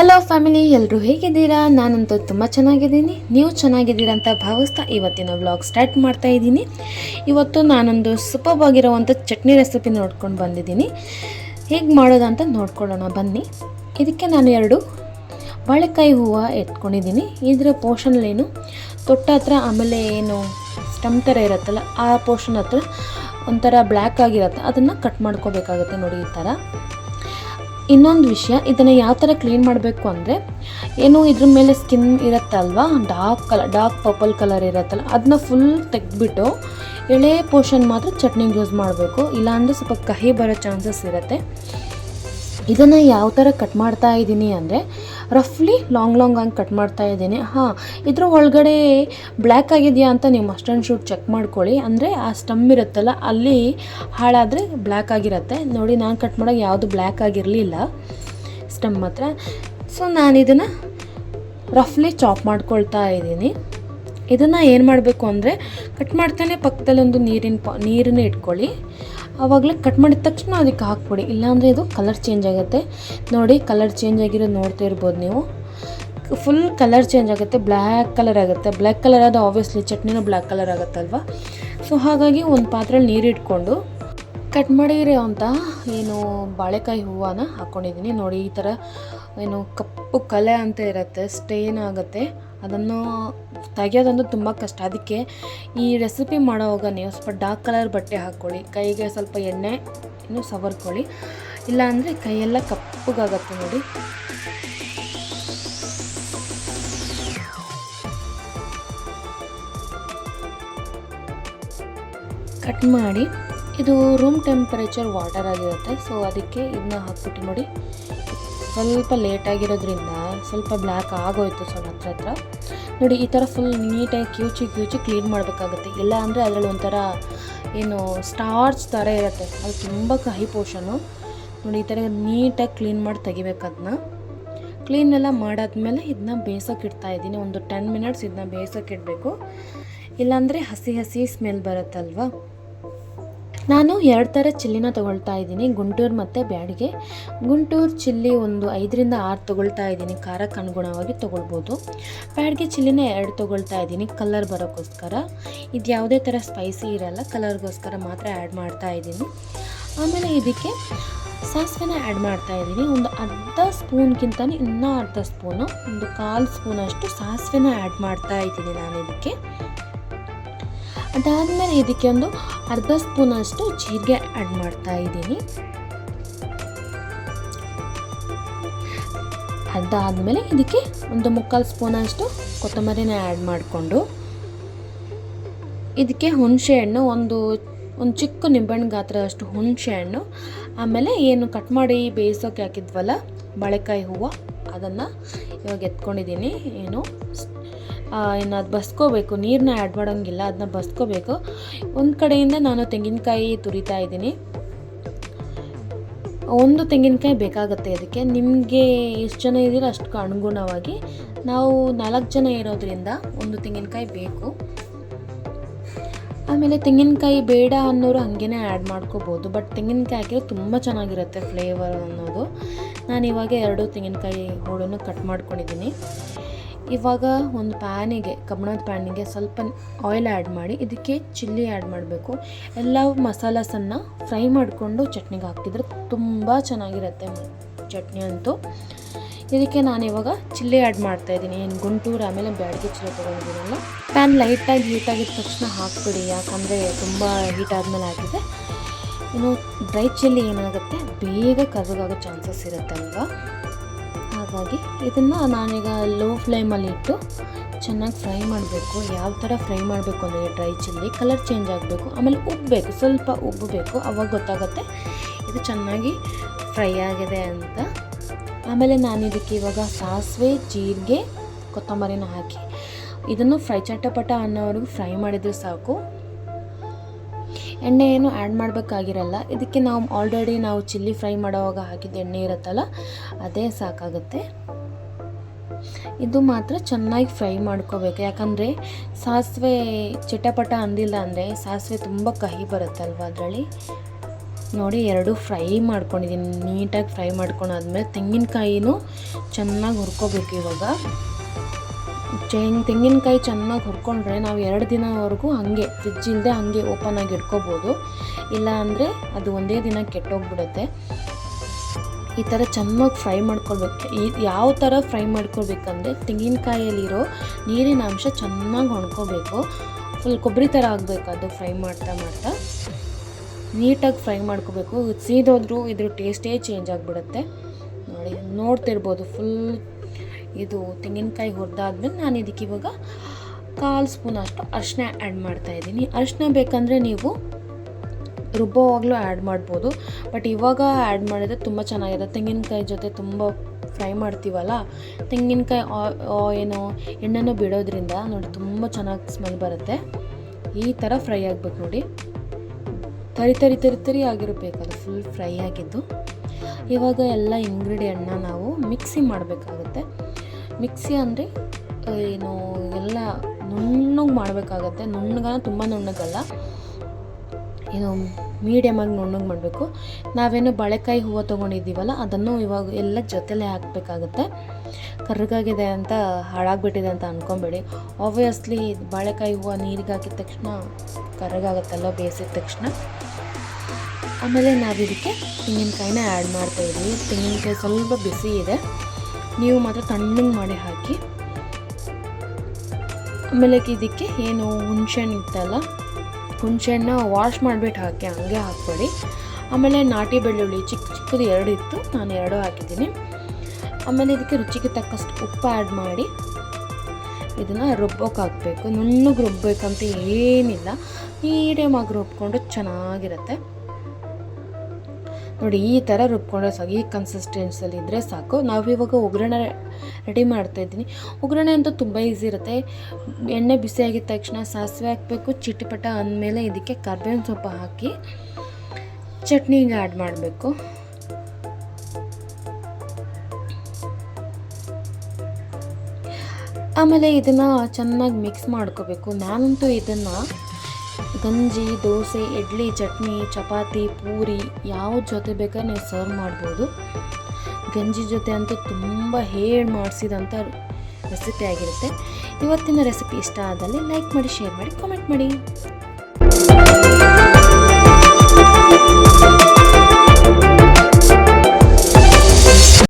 Hello family ಎಲ್ಲರೂ ಹೇಗಿದ್ದೀರಾ? ನಾನಂತೂ ತುಂಬ ಚೆನ್ನಾಗಿದ್ದೀನಿ. ನೀವು ಚೆನ್ನಾಗಿದ್ದೀರಾ ಅಂತ ಭಾವಿಸ್ತಾ ಇವತ್ತಿನ ವ್ಲಾಗ್ ಸ್ಟಾರ್ಟ್ ಮಾಡ್ತಾ ಇದ್ದೀನಿ. ಇವತ್ತು ನಾನೊಂದು ಸೂಪರ್ ಆಗಿರೋವಂಥ ಚಟ್ನಿ ರೆಸಿಪಿ ನೋಡ್ಕೊಂಡು ಬಂದಿದ್ದೀನಿ. ಹೇಗೆ ಮಾಡೋದು ಅಂತ ನೋಡ್ಕೊಳ್ಳೋಣ, ಬನ್ನಿ. ಇದಕ್ಕೆ ನಾನು ಎರಡು ಬಾಳೆಕಾಯಿ ಹೂವು ಎತ್ಕೊಂಡಿದ್ದೀನಿ. ಇದರ ಪೋರ್ಷನ್ಲೇನು ತೊಟ್ಟ ಹತ್ರ ಆಮೇಲೆ ಏನು ಸ್ಟಮ್ ಥರ ಇರುತ್ತಲ್ಲ, ಆ ಪೋರ್ಷನ್ ಹತ್ರ ಒಂಥರ ಬ್ಲ್ಯಾಕ್ ಆಗಿರುತ್ತೆ. ಅದನ್ನು ಕಟ್ ಮಾಡ್ಕೋಬೇಕಾಗುತ್ತೆ ನೋಡಿ ಈ ಥರ ಇನ್ನೊಂದು ವಿಷಯ, ಇದನ್ನು ಯಾವ ಥರ ಕ್ಲೀನ್ ಮಾಡಬೇಕು ಅಂದರೆ, ಏನು ಇದ್ರ ಮೇಲೆ ಸ್ಕಿನ್ ಇರುತ್ತಲ್ವಾ dark colour dark purple colour ಇರುತ್ತಲ್ಲ ಅದನ್ನ ಫುಲ್ ತೆಗೆದ್ಬಿಟ್ಟು ಎಳೆ ಪೋರ್ಷನ್ ಮಾತ್ರ ಚಟ್ನಿಗೆ ಯೂಸ್ ಮಾಡಬೇಕು. ಇಲ್ಲಾಂದರೆ ಸ್ವಲ್ಪ ಕಹಿ ಬರೋ ಚಾನ್ಸಸ್ ಇರುತ್ತೆ. ಇದನ್ನು ಯಾವ ಥರ ಕಟ್ ಮಾಡ್ತಾ ಇದ್ದೀನಿ ಅಂದರೆ ರಫ್ಲಿ ಲಾಂಗ್ ಲಾಂಗ್ ಆಗಿ ಕಟ್ ಮಾಡ್ತಾ ಇದ್ದೀನಿ. ಹಾಂ, ಇದ್ರ ಒಳಗಡೆ ಬ್ಲ್ಯಾಕ್ ಆಗಿದೆಯಾ ಅಂತ ನೀವು ಮಸ್ಟ್ ಶೂಟ್ ಚೆಕ್ ಮಾಡ್ಕೊಳ್ಳಿ. ಅಂದರೆ ಆ ಸ್ಟಮ್ ಇರುತ್ತಲ್ಲ, ಅಲ್ಲಿ ಹಾಳಾದರೆ ಬ್ಲ್ಯಾಕ್ ಆಗಿರುತ್ತೆ. ನೋಡಿ, ನಾನು ಕಟ್ ಮಾಡೋಕ್ಕೆ ಯಾವುದು ಬ್ಲ್ಯಾಕ್ ಆಗಿರಲಿಲ್ಲ ಸ್ಟಮ್ ಹತ್ರ ಸೊ ನಾನು ಇದನ್ನು ರಫ್ಲಿ ಚಾಪ್ ಮಾಡ್ಕೊಳ್ತಾ ಇದ್ದೀನಿ. ಇದನ್ನು ಏನು ಮಾಡಬೇಕು ಅಂದರೆ ಕಟ್ ಮಾಡ್ತಾನೆ ಪಕ್ಕದಲ್ಲಿ ಒಂದು ನೀರಿನ ಪ ನೀರನ್ನ ಇಟ್ಕೊಳ್ಳಿ. ಆವಾಗಲೇ ಕಟ್ ಮಾಡಿದ ತಕ್ಷಣ ಅದಕ್ಕೆ ಹಾಕ್ಬಿಡಿ. ಇಲ್ಲಾಂದರೆ ಇದು ಕಲರ್ ಚೇಂಜ್ ಆಗುತ್ತೆ. ನೋಡಿ ಕಲರ್ ಚೇಂಜ್ ಆಗಿರೋದು ನೋಡ್ತಾ ಇರ್ಬೋದು ನೀವು. ಫುಲ್ ಕಲರ್ ಚೇಂಜ್ ಆಗುತ್ತೆ ಬ್ಲ್ಯಾಕ್ ಕಲರ್ ಆಗುತ್ತೆ. ಬ್ಲ್ಯಾಕ್ ಕಲರ್ ಆದ ಆಬ್ವಿಯಸ್ಲಿ ಚಟ್ನಿನೂ ಬ್ಲ್ಯಾಕ್ ಕಲರ್ ಆಗುತ್ತಲ್ವ? ಸೊ ಹಾಗಾಗಿ ಒಂದು ಪಾತ್ರೆಯಲ್ಲಿ ನೀರಿಟ್ಕೊಂಡು ಕಟ್ ಮಾಡಿರೋ ಅಂತ ಏನು ಬಾಳೆಕಾಯಿ ಹೂವನ್ನ ಹಾಕ್ಕೊಂಡಿದ್ದೀನಿ ನೋಡಿ, ಈ ಥರ ಏನು ಕಪ್ಪು ಕಲೆ ಅಂತ ಇರುತ್ತೆ ಸ್ಟೇನ್ ಆಗುತ್ತೆ, ಅದನ್ನು ತೆಗೆಯೋದಂತೂ ತುಂಬ ಕಷ್ಟ. ಅದಕ್ಕೆ ಈ ರೆಸಿಪಿ ಮಾಡೋವಾಗ ನೀವು ಸ್ವಲ್ಪ ಡಾರ್ಕ್ ಕಲರ್ ಬಟ್ಟೆ ಹಾಕ್ಕೊಳ್ಳಿ, ಕೈಗೆ ಸ್ವಲ್ಪ ಎಣ್ಣೆ ಇನ್ನು ಸವರ್ಕೊಳ್ಳಿ, ಇಲ್ಲಾಂದರೆ ಕೈಯೆಲ್ಲ ಕಪ್ಪಗಾಗತ್ತೆ ನೋಡಿ. ಕಟ್ ಮಾಡಿ, ಇದು ರೂಮ್ ಟೆಂಪರೇಚರ್ ವಾಟರ್ ಆಗಿರುತ್ತೆ ಸೊ ಅದಕ್ಕೆ ಇದನ್ನ ಹಾಕ್ಬಿಟ್ಟು ನೋಡಿ. ಸ್ವಲ್ಪ ಲೇಟ್ ಆಗಿರೋದ್ರಿಂದ ಸ್ವಲ್ಪ ಬ್ಲ್ಯಾಕ್ ಆಗೋಯ್ತು ಸ್ವಲ್ಪ ಹತ್ರ ಹತ್ರ. ನೋಡಿ, ಈ ಥರ ಫುಲ್ ನೀಟಾಗಿ ಕ್ಯೂಚಿ ಕ್ಯೂಚಿ ಕ್ಲೀನ್ ಮಾಡಬೇಕಾಗುತ್ತೆ. ಇಲ್ಲ ಅಂದರೆ ಅದರಲ್ಲಿ ಒಂಥರ ಏನು ಸ್ಟಾರ್ಚ್ ಥರ ಇರುತ್ತೆ. ಅದು ತುಂಬ ಕಹಿ ಪೋಷನು ನೋಡಿ, ಈ ಥರ ನೀಟಾಗಿ ಕ್ಲೀನ್ ಮಾಡಿ ತೆಗಿಬೇಕು ಅದನ್ನ ಕ್ಲೀನ್ ಎಲ್ಲ ಮಾಡಾದ್ಮೇಲೆ ಇದನ್ನ ಬೇಯಿಸೋಕೆ ಇಡ್ತಾ ಇದ್ದೀನಿ. ಒಂದು ಟೆನ್ ಮಿನಿಟ್ಸ್ ಇದನ್ನ ಬೇಯಿಸೋಕೆ ಇಡಬೇಕು. ಇಲ್ಲಾಂದರೆ ಹಸಿ ಹಸಿ ಸ್ಮೆಲ್ ಬರುತ್ತಲ್ವಾ? ನಾನು ಎರಡು ಥರ ಚಿಲ್ಲಿನ ತೊಗೊಳ್ತಾ ಇದ್ದೀನಿ, ಗುಂಟೂರು ಮತ್ತು ಬ್ಯಾಡಿಗೆ. ಗುಂಟೂರು ಚಿಲ್ಲಿ ಒಂದು ಐದರಿಂದ ಆರು ತೊಗೊಳ್ತಾ ಇದ್ದೀನಿ, ಖಾರಕ್ಕೆ ಅನುಗುಣವಾಗಿ ತೊಗೊಳ್ಬೋದು. ಬ್ಯಾಡಿಗೆ ಚಿಲ್ಲಿನ ಎರಡು ತೊಗೊಳ್ತಾ ಇದ್ದೀನಿ, ಕಲರ್ ಬರೋಕ್ಕೋಸ್ಕರ. ಇದು ಯಾವುದೇ ಥರ ಸ್ಪೈಸಿ ಇರಲ್ಲ, ಕಲರ್ಗೋಸ್ಕರ ಮಾತ್ರ ಆ್ಯಡ್ ಮಾಡ್ತಾ ಇದ್ದೀನಿ. ಆಮೇಲೆ ಇದಕ್ಕೆ ಸಾಸಿವೆನ ಆ್ಯಡ್ ಮಾಡ್ತಾ ಇದ್ದೀನಿ, ಒಂದು ಅರ್ಧ ಸ್ಪೂನ್ಗಿಂತ ಇನ್ನೂ ಅರ್ಧ ಸ್ಪೂನು, ಒಂದು ಕಾಲು ಸ್ಪೂನಷ್ಟು ಸಾಸಿವೆನ ಆ್ಯಡ್ ಮಾಡ್ತಾ ಇದ್ದೀನಿ ನಾನು ಇದಕ್ಕೆ. ಅದಾದಮೇಲೆ ಇದಕ್ಕೆ ಒಂದು ಅರ್ಧ ಸ್ಪೂನ್ ಅಷ್ಟು ಜೀರಿಗೆ ಆ್ಯಡ್ ಮಾಡ್ತಾ ಇದ್ದೀನಿ. ಅದಾದಮೇಲೆ ಇದಕ್ಕೆ ಒಂದು ಮುಕ್ಕಾಲು ಸ್ಪೂನಷ್ಟು ಕೊತ್ತಂಬರಿನ ಆ್ಯಡ್ ಮಾಡಿಕೊಂಡು, ಇದಕ್ಕೆ ಹುಣಸೆ ಹಣ್ಣು ಒಂದು ಒಂದು ಚಿಕ್ಕ ನಿಂಬೆಹಣ್ಣು ಗಾತ್ರದಷ್ಟು ಹುಣಸೆ ಹಣ್ಣು. ಆಮೇಲೆ ಏನು ಕಟ್ ಮಾಡಿ ಬೇಯಿಸೋಕೆ ಹಾಕಿದ್ವಲ್ಲ ಬಾಳೆಕಾಯಿ ಹೂವು, ಅದನ್ನು ಇವಾಗ ಎತ್ಕೊಂಡಿದ್ದೀನಿ. ಏನು ಇನ್ನು ಅದು ಬಸ್ಕೋಬೇಕು. ನೀರನ್ನ ಆ್ಯಡ್ ಮಾಡೋಂಗಿಲ್ಲ ಅದನ್ನ ಬಸ್ಕೋಬೇಕು. ಒಂದು ಕಡೆಯಿಂದ ನಾನು ತೆಂಗಿನಕಾಯಿ ತುರಿತಾ ಇದ್ದೀನಿ. ಒಂದು ತೆಂಗಿನಕಾಯಿ ಬೇಕಾಗುತ್ತೆ ಅದಕ್ಕೆ. ನಿಮಗೆ ಎಷ್ಟು ಜನ ಇದ್ದೀರೋ ಅಷ್ಟು ಅನುಗುಣವಾಗಿ. ನಾವು ನಾಲ್ಕು ಜನ ಇರೋದ್ರಿಂದ ಒಂದು ತೆಂಗಿನಕಾಯಿ ಬೇಕು. ಆಮೇಲೆ ತೆಂಗಿನಕಾಯಿ ಬೇಡ ಅನ್ನೋರು ಹಾಗೇ ಆ್ಯಡ್ ಮಾಡ್ಕೋಬೋದು ಬಟ್ ತೆಂಗಿನಕಾಯಿ ಹಾಕಿದ್ರೆ ತುಂಬ ಚೆನ್ನಾಗಿರುತ್ತೆ ಫ್ಲೇವರ್ ಅನ್ನೋದು. ನಾನು ಇವಾಗ ಎರಡು ತೆಂಗಿನಕಾಯಿ ಹೋಳನ್ನು ಕಟ್ ಮಾಡ್ಕೊಂಡಿದ್ದೀನಿ. ಇವಾಗ ಒಂದು ಪ್ಯಾನಿಗೆ ಕಬ್ಬಣದ ಪ್ಯಾನಿಗೆ ಸ್ವಲ್ಪ ಆಯಿಲ್ ಆ್ಯಡ್ ಮಾಡಿ, ಇದಕ್ಕೆ ಚಿಲ್ಲಿ ಆ್ಯಡ್ ಮಾಡಬೇಕು. ಎಲ್ಲ ಮಸಾಲಸನ್ನು ಫ್ರೈ ಮಾಡಿಕೊಂಡು ಚಟ್ನಿಗೆ ಹಾಕಿದರೆ ತುಂಬ ಚೆನ್ನಾಗಿರುತ್ತೆ. ಚಟ್ನಿ ಅಂತೂ ಇದಕ್ಕೆ ನಾನು ಇವಾಗ ಚಿಲ್ಲಿ ಆ್ಯಡ್ ಮಾಡ್ತಾ ಇದ್ದೀನಿ. ಏನು ಗುಂಟೂರು ಆಮೇಲೆ ಬ್ಯಾಡಿಗೆ ಚಿಲ್ಲಿ ತೊಗೊಂಡಿದ್ದೀನಲ್ಲ? ಪ್ಯಾನ್ ಲೈಟಾಗಿ ಹೀಟಾಗಿದ್ದ ತಕ್ಷಣ ಹಾಕ್ಬಿಡಿ. ಯಾಕಂದರೆ ತುಂಬ ಹೀಟ್ ಆದಮೇಲೆ ಆಗಿದೆ. ಇನ್ನು ಡ್ರೈ ಚಿಲ್ಲಿ ಏನಾಗುತ್ತೆ? ಬೇಗ ಕರ್ಗಾಗೋ ಚಾನ್ಸಸ್ ಇರುತ್ತೆ ಅಲ್ವಾ? ಹಾಗಾಗಿ ಇದನ್ನು ನಾನೀಗ ಲೋ ಫ್ಲೇಮಲ್ಲಿ ಇಟ್ಟು ಚೆನ್ನಾಗಿ ಫ್ರೈ ಮಾಡಬೇಕು. ಯಾವ ಥರ ಫ್ರೈ ಮಾಡಬೇಕು ಅಂದರೆ ಡ್ರೈ ಚಿಲ್ಲಿ ಕಲರ್ ಚೇಂಜ್ ಆಗಬೇಕು. ಆಮೇಲೆ ಉಬ್ಬಬೇಕು ಸ್ವಲ್ಪ ಉಬ್ಬಬೇಕು ಅವಾಗ ಗೊತ್ತಾಗುತ್ತೆ ಇದು ಚೆನ್ನಾಗಿ ಫ್ರೈ ಆಗಿದೆ ಅಂತ. ಆಮೇಲೆ ನಾನು ಇದಕ್ಕೆ ಇವಾಗ ಸಾಸಿವೆ, ಜೀರಿಗೆ, ಕೊತ್ತಂಬರಿನ ಹಾಕಿ. ಇದನ್ನು ಫ್ರೈ ಚಟಪಟ ಅನ್ನೋವರೆಗೂ ಫ್ರೈ ಮಾಡಿದರೆ ಸಾಕು. ಎಣ್ಣೆ ಏನು ಆ್ಯಡ್ ಮಾಡಬೇಕಾಗಿರಲ್ಲ, ಇದಕ್ಕೆ ನಾವು ಆಲ್ರೆಡಿ ನಾವು ಚಿಲ್ಲಿ ಫ್ರೈ ಮಾಡೋವಾಗ ಹಾಕಿದ ಎಣ್ಣೆ ಇರುತ್ತಲ್ಲ, ಅದೇ ಸಾಕಾಗುತ್ತೆ. ಇದು ಮಾತ್ರ ಚೆನ್ನಾಗಿ ಫ್ರೈ ಮಾಡ್ಕೋಬೇಕು. ಯಾಕಂದರೆ ಸಾಸಿವೆ ಚಿಟಪಟ ಅಂದಿಲ್ಲ ಅಂದರೆ ಸಾಸಿವೆ ತುಂಬ ಕಹಿ ಬರುತ್ತಲ್ವ ಅದರಲ್ಲಿ? ನೋಡಿ ಎರಡು ಫ್ರೈ ಮಾಡ್ಕೊಂಡಿದ್ದೀನಿ. ನೀಟಾಗಿ ಫ್ರೈ ಮಾಡ್ಕೊಂಡಾದ್ಮೇಲೆ ತೆಂಗಿನಕಾಯಿನೂ ಚೆನ್ನಾಗಿ ಹುರ್ಕೋಬೇಕು ಇವಾಗ. ತೆಂಗಿನಕಾಯಿ ಚೆನ್ನಾಗಿ ಹುರ್ಕೊಂಡ್ರೆ ನಾವು ಎರಡು ದಿನವರೆಗೂ ಹಾಗೆ ಫ್ರಿಜ್ ಹಾಗೆ ಓಪನ್ ಆಗಿ ಇಟ್ಕೋಬೋದು. ಇಲ್ಲ ಅಂದರೆ ಅದು ಒಂದೇ ದಿನ ಕೆಟ್ಟೋಗ್ಬಿಡುತ್ತೆ. ಈ ಥರ ಚೆನ್ನಾಗಿ ಫ್ರೈ ಮಾಡ್ಕೊಳ್ಬೇಕು. ಈ ಯಾವ ಥರ ಫ್ರೈ ಮಾಡ್ಕೊಳ್ಬೇಕಂದ್ರೆ ತೆಂಗಿನಕಾಯಲ್ಲಿರೋ ನೀರಿನ ಅಂಶ ಚೆನ್ನಾಗಿ ಹೊಣ್ಕೋಬೇಕು ಫುಲ್ ಕೊಬ್ಬರಿ ಥರ ಆಗಬೇಕು ಅದು ಫ್ರೈ ಮಾಡ್ತಾ ಮಾಡ್ತಾ. ನೀಟಾಗಿ ಫ್ರೈ ಮಾಡ್ಕೋಬೇಕು. ಸೀದೋದ್ರೂ ಇದ್ರ ಟೇಸ್ಟೇ ಚೇಂಜ್ ಆಗಿಬಿಡುತ್ತೆ. ನೋಡಿ, ನೋಡ್ತಿರ್ಬೋದು ಫುಲ್ ಇದು ತೆಂಗಿನಕಾಯಿ ಹುರಿದಾದ್ಮೇಲೆ ನಾನು ಇದಕ್ಕೆ ಇವಾಗ ಕಾಲು ಸ್ಪೂನ್ ಅಷ್ಟು ಅರಿಶಿನ ಆ್ಯಡ್ ಮಾಡ್ತಾ ಇದ್ದೀನಿ. ಅರಿಶಿನ ಬೇಕಂದರೆ ನೀವು ರುಬ್ಬೋವಾಗಲೂ ಆ್ಯಡ್ ಮಾಡ್ಬೋದು. ಬಟ್ ಇವಾಗ ಆ್ಯಡ್ ಮಾಡಿದ್ರೆ ತುಂಬ ಚೆನ್ನಾಗಿದೆ. ತೆಂಗಿನಕಾಯಿ ಜೊತೆ ತುಂಬ ಫ್ರೈ ಮಾಡ್ತೀವಲ್ಲ, ತೆಂಗಿನಕಾಯಿ ಏನು ಎಣ್ಣೆನೂ ಬಿಡೋದ್ರಿಂದ ನೋಡಿ ತುಂಬ ಚೆನ್ನಾಗಿ ಸ್ಮೆಲ್ ಬರುತ್ತೆ. ಈ ಥರ ಫ್ರೈ ಆಗ್ಬೇಕು ನೋಡಿ. ತರಿ ತರಿ ತರಿ ತರಿ ಆಗಿರಬೇಕು ಅದು ಫುಲ್ ಫ್ರೈ ಆಗಿದ್ದು ಇವಾಗ ಎಲ್ಲ ಇಂಗ್ರೀಡಿಯೆಂಟ್ನ ನಾವು ಮಿಕ್ಸಿ ಮಾಡಬೇಕಾಗುತ್ತೆ. ಮಿಕ್ಸಿ ಅಂದರೆ ಏನು, ಎಲ್ಲ ನುಣ್ಣಗೆ ಮಾಡಬೇಕಾಗತ್ತೆ. ನುಣ್ಣಗ ತುಂಬ ನುಣ್ಣಗಲ್ಲ. ಏನು ಮೀಡಿಯಮಾಗಿ ನುಣ್ಣಗೆ ಮಾಡಬೇಕು. ನಾವೇನು ಬಾಳೆಕಾಯಿ ಹೂವು ತೊಗೊಂಡಿದ್ದೀವಲ್ಲ, ಅದನ್ನು ಇವಾಗ ಎಲ್ಲ ಜೊತೆಲೇ ಹಾಕಬೇಕಾಗತ್ತೆ. ಕರ್ರಗಾಗಿದೆ ಅಂತ, ಹಾಳಾಗ್ಬಿಟ್ಟಿದೆ ಅಂತ ಅಂದ್ಕೊಬೇಡಿ ಆಬ್ವಿಯಸ್ಲಿ ಬಾಳೆಕಾಯಿ ಹೂವು ನೀರಿಗೆ ಹಾಕಿದ ತಕ್ಷಣ ಕರ್ರಗಾಗತ್ತಲ್ಲ, ಬೇಯಿಸಿದ ತಕ್ಷಣ. ಆಮೇಲೆ ನಾವಿದಕ್ಕೆ ತೆಂಗಿನಕಾಯಿನ ಆ್ಯಡ್ ಮಾಡ್ತಾಯಿದ್ವಿ ತೆಂಗಿನಕಾಯಿ ಸ್ವಲ್ಪ ಬಿಸಿ ಇದೆ. ನೀವು ಮಾತ್ರ ತಣ್ಣಗೆ ಮಾಡಿ ಹಾಕಿ. ಆಮೇಲೆ ಇದಕ್ಕೆ ಏನು ಹುಣ್ಸೆಹಣ್ಣು ಇತ್ತಲ್ಲ ಹುಣ್ಸೆಹಣ್ಣು ವಾಶ್ ಮಾಡಿಬಿಟ್ಟು ಹಾಕಿ, ಹಂಗೆ ಹಾಕ್ಬೇಡಿ. ಆಮೇಲೆ ನಾಟಿ ಬೆಳ್ಳುಳ್ಳಿ ಚಿಕ್ಕ ಚಿಕ್ಕದು ಎರಡು ಇತ್ತು ನಾನು ಎರಡು ಹಾಕಿದ್ದೀನಿ. ಆಮೇಲೆ ಇದಕ್ಕೆ ರುಚಿಗೆ ತಕ್ಕಷ್ಟು ಉಪ್ಪು ಆ್ಯಡ್ ಮಾಡಿ. ಇದನ್ನು ರುಬ್ಬೋಕೆ ಹಾಕಬೇಕು. ನುಣ್ಣಗೆ ರುಬ್ಬೇಕಂತ ಏನಿಲ್ಲ. ಮೀಡಿಯಮ್ ಆಗಿ ರುಬ್ಕೊಂಡು ಚೆನ್ನಾಗಿರುತ್ತೆ. ನೋಡಿ, ಈ ಥರ ರುಬ್ಕೊಂಡ್ರೆ ಸಾಕು, ಈ ಕನ್ಸಿಸ್ಟೆನ್ಸಲ್ಲಿ ಇದ್ದರೆ ಸಾಕು. ನಾವು ಇವಾಗ ಒಗ್ಗರಣೆ ರೆಡಿ ಮಾಡ್ತಾ ಇದ್ದೀನಿ. ಒಗ್ಗರಣೆ ಅಂತೂ ತುಂಬ ಈಸಿ ಇರುತ್ತೆ. ಎಣ್ಣೆ ಬಿಸಿ ಆಗಿದ ತಕ್ಷಣ ಸಾಸಿವೆ ಹಾಕಬೇಕು, ಚಿಟಿಪಟ ಅಂದಮೇಲೆ ಇದಕ್ಕೆ ಕರ್ಬೇವಿನ ಸೊಪ್ಪು ಹಾಕಿ ಚಟ್ನಿಗೆ ಆ್ಯಡ್ ಮಾಡಬೇಕು. ಆಮೇಲೆ ಇದನ್ನು ಚೆನ್ನಾಗಿ ಮಿಕ್ಸ್ ಮಾಡ್ಕೋಬೇಕು. ನಾನಂತೂ ಇದನ್ನು ಗಂಜಿ, ದೋಸೆ, ಇಡ್ಲಿ, ಚಟ್ನಿ, ಚಪಾತಿ, ಪೂರಿ ಯಾವ ಜೊತೆ ಬೇಕಾದ್ರೆ ನೀವು ಸರ್ವ್ ಮಾಡ್ಬೋದು. ಗಂಜಿ ಜೊತೆ ಅಂತೂ ತುಂಬ ಹೇಳಿ ಮಾಡಿಸಿದಂಥ ರೆಸಿಪಿ ಆಗಿರುತ್ತೆ. ಇವತ್ತಿನ ರೆಸಿಪಿ ಇಷ್ಟ ಆದಲ್ಲಿ ಲೈಕ್ ಮಾಡಿ ಶೇರ್ ಮಾಡಿ ಕಾಮೆಂಟ್ ಮಾಡಿ.